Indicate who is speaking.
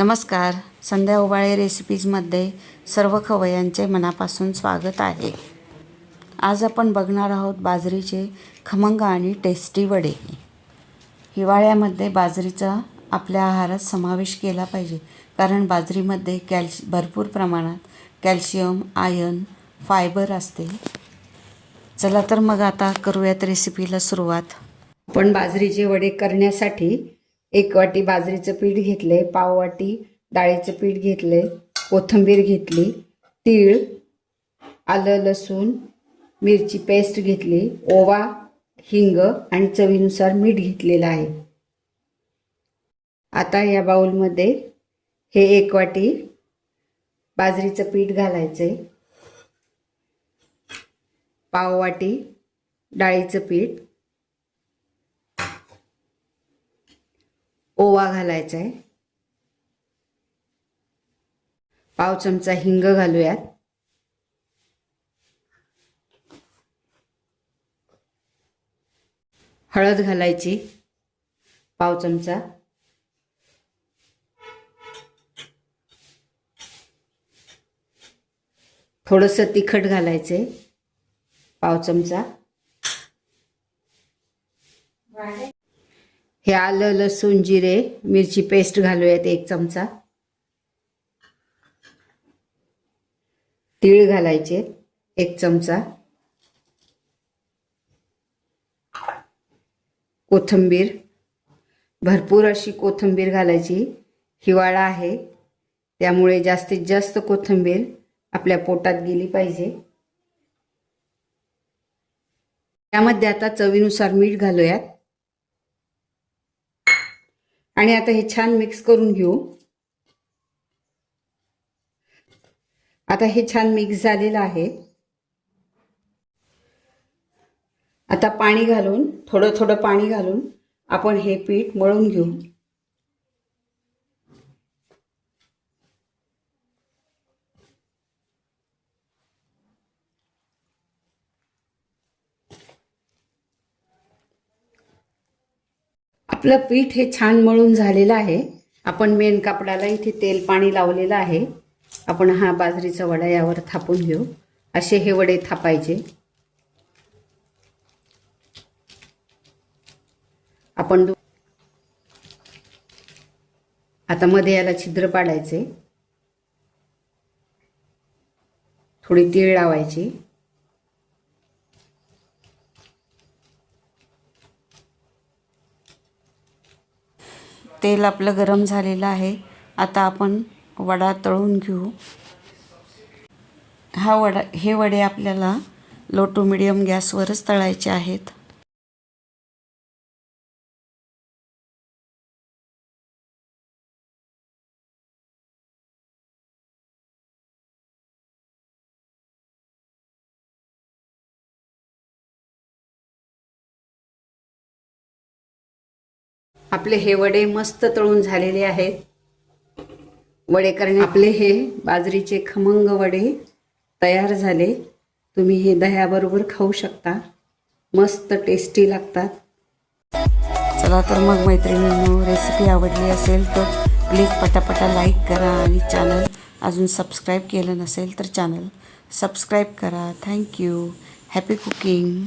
Speaker 1: नमस्कार. संध्या उबाळे रेसिपीजमध्ये सर्व खवयांचे मनापासून स्वागत आहे. आज आपण बघणार आहोत बाजरीचे खमंग आणि टेस्टी वडे. हिवाळ्यामध्ये बाजरीचा आपल्या आहारात समावेश केला पाहिजे. कारण बाजरीमध्ये कॅल्श भरपूर प्रमाणात कॅल्शियम आयर्न फायबर असते. चला तर मग आता करूयात रेसिपीला सुरुवात. आपण बाजरीचे वडे करण्यासाठी एक वाटी बाजरीचं पीठ घेतले पाव वाटी डाळीचं पीठ घेतले कोथिंबीर घेतली तीळ आलं लसूण मिरची पेस्ट घेतली ओवा हिंग आणि चवीनुसार मीठ घेतलेलं आहे. आता या बाउलमध्ये हे एक वाटी बाजरीचं पीठ घालायचंय पाव वाटी डाळीचं पीठ ओवा घालायचा आहे पाव चमचा हिंग घालूयात. हळद घालायची पाव चमचा. थोडंसं तिखट घालायचे पाव चमचा. हे आलं लसूण जिरे मिरची पेस्ट घालूयात एक चमचा. तीळ घालायचे एक चमचा. कोथंबीर. भरपूर अशी कोथंबीर घालायची. हिवाळा आहे त्यामुळे जास्तीत जास्त कोथंबीर आपल्या पोटात गेली पाहिजे. त्यामध्ये आता चवीनुसार मीठ घालूयात. आणि आता हे छान मिक्स करून घेऊ. आता हे छान मिक्स झालेलं आहे. आता पाणी घालून थोडं थोडं पाणी घालून आपण हे पीठ मळून घेऊ. आपलं पीठ हे छान मळून झालेलं आहे. आपण मेन कापडाला इथे तेल पाणी लावलेलं आहे. आपण हा बाजरीचा वडा यावर थापून घेऊ. असे हे वडे थापायचे. आपण आता मध्ये याला छिद्र पाडायचे. थोडी तीळ लावायची. तेल आपलं गरम झालेलं आहे. आता आपण वडा तळून घेऊ. हा वडा हे वडे आपल्याला लो टू मिडियम गॅसवरच तळायचे आहेत. आपले हे वडे मस्त तळून झालेले आहेत. वडे करणे आपले हे बाजरीचे खमंग वडे तयार झाले. तुम्ही हे दह्याबरोबर खाऊ शकता. मस्त टेस्टी लागतात. चला तर मग मैत्रिणींनो रेसिपी आवडली असेल तर प्लीज पटापटा लाईक करा आणि चॅनल अजून सबस्क्राईब केलं नसेल तर चॅनल सबस्क्राईब करा. Thank you happy cooking